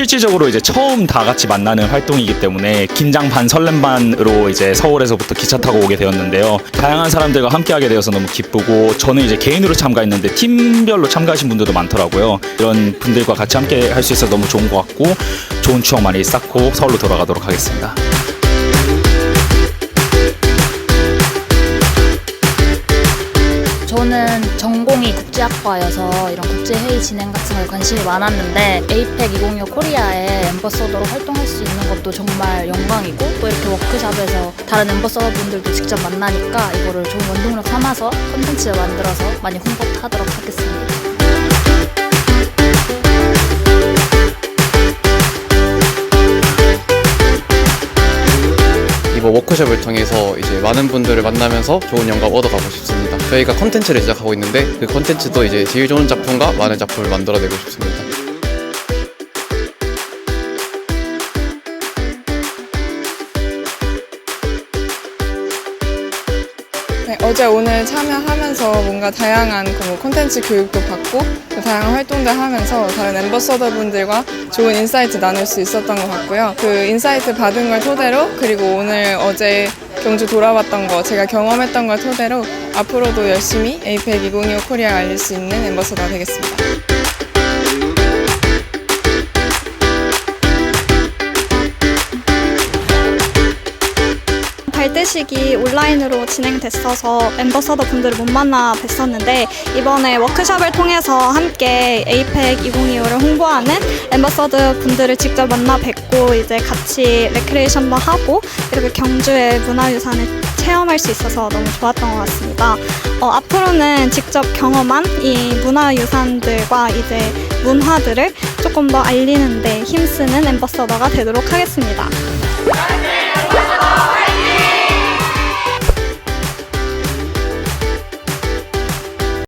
실질적으로 이제 처음 다 같이 만나는 활동이기 때문에 긴장 반 설렘 반으로 이제 서울에서부터 기차 타고 오게 되었는데요. 다양한 사람들과 함께하게 되어서 너무 기쁘고 저는 이제 개인으로 참가했는데 팀별로 참가하신 분들도 많더라고요. 이런 분들과 같이 함께 할 수 있어서 너무 좋은 것 같고 좋은 추억 많이 쌓고 서울로 돌아가도록 하겠습니다. 저는 전공이 국제학과여서 이런 국제회의 진행 같은 거에 관심이 많았는데 에이펙 2025 코리아의 엠버서더로 활동할 수 있는 것도 정말 영광이고 또 이렇게 워크숍에서 다른 엠버서더 분들도 직접 만나니까 이거를 좋은 원동력 삼아서 콘텐츠를 만들어서 많이 홍보하도록 하겠습니다. 이번 워크숍을 통해서 이제 많은 분들을 만나면서 좋은 영감 얻어가고 싶습니다. 저희가 컨텐츠를 시작하고 있는데 그 컨텐츠도 이제 제일 좋은 작품과 많은 작품을 만들어내고 싶습니다. 어제 오늘 참여하면서 뭔가 다양한 그뭐 콘텐츠 교육도 받고 또 다양한 활동들 하면서 다른 엠버서더 분들과 좋은 인사이트 나눌 수 있었던 것 같고요. 그 인사이트 받은 걸 토대로 그리고 오늘 어제 경주 돌아봤던 거 제가 경험했던 걸 토대로 앞으로도 열심히 에이펙 2025 코리아 알릴 수 있는 엠버서더가 되겠습니다. 발대식이 온라인으로 진행됐어서 엠버서더 분들을 못 만나 뵀었는데 이번에 워크숍을 통해서 함께 에이펙 2025를 홍보하는 엠버서더 분들을 직접 만나 뵙고 이제 같이 레크레이션도 하고 이렇게 경주의 문화유산을 체험할 수 있어서 너무 좋았던 것 같습니다. 어, 앞으로는 직접 경험한 이 문화유산들과 이제 문화들을 조금 더 알리는데 힘쓰는 엠버서더가 되도록 하겠습니다.